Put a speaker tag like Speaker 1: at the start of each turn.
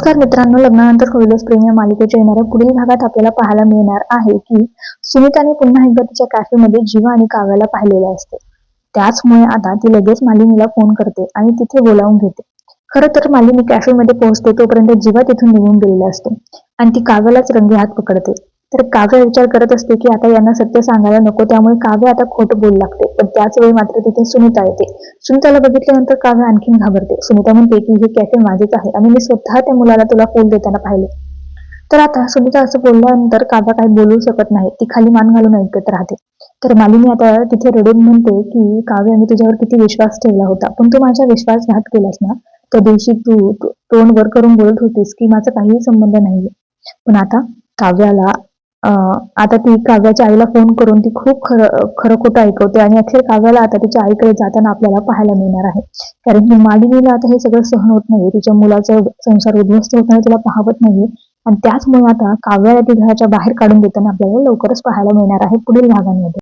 Speaker 1: नमस्कार मित्रांनो लग्नानंतर होईलच प्रेम या मालिकेच्या येणाऱ्या पुढील भागात आपल्याला पाहायला मिळणार आहे की सुनीताने पुन्हा एकदा तिच्या कॅफेमध्ये जीवा आणि काव्याला पाहिलेले असते. त्याचमुळे आता ती लगेच मालिनीला फोन करते आणि तिथे बोलावून घेते. खरं तर मालिनी कॅफेमध्ये पोहोचते तोपर्यंत जीवा तिथून निघून गेलेला असतो आणि ती काव्यालाच रंगे हात पकडते. तर काव्य विचार करत असते की आता यांना सत्य सांगायला नको त्यामुळे काव्य आता खोट बोलू लागते. पण त्याच वेळी मात्र तिथे सुनीता येते. सुनीताला बघितल्यानंतर काव्य आणखीन घाबरते. सुनीता म्हणते की हे कॅफे माझेच आहे आणि मी स्वतः त्या मुलाला तुला फोन देताना पाहिले. तर आता सुनीता असं बोलल्यानंतर काव्य काही बोलू शकत नाही. ती खाली मान घालून ऐकत राहते. तर मालिनी आता तिथे रडून म्हणते की काव्य मी तुझ्यावर किती विश्वास ठेवला होता. पण तू माझ्या विश्वासघात केलास ना? त्या दिवशी तू तोंड वर करून बोलत होतीस की माझा काहीही संबंध नाहीये. पण आता काव्याला आता ती काव्याच्या आईला फोन करून ती खूप खरं खरं खोटं ऐकवते आणि अखेर काव्याला आता तिच्या आईकडे जाताना आपल्याला पाहायला मिळणार आहे. कारण की मालिनीला आता हे सगळं सहन होत नाही तिच्या मुलाचा संसार उद्ध्वस्त होताना तिला पाहवत नाहीये. आणि त्याचमुळे आता काव्याला ती घराच्या बाहेर काढून देताना आपल्याला लवकरच पाहायला मिळणार आहे पुढील भागांमध्ये.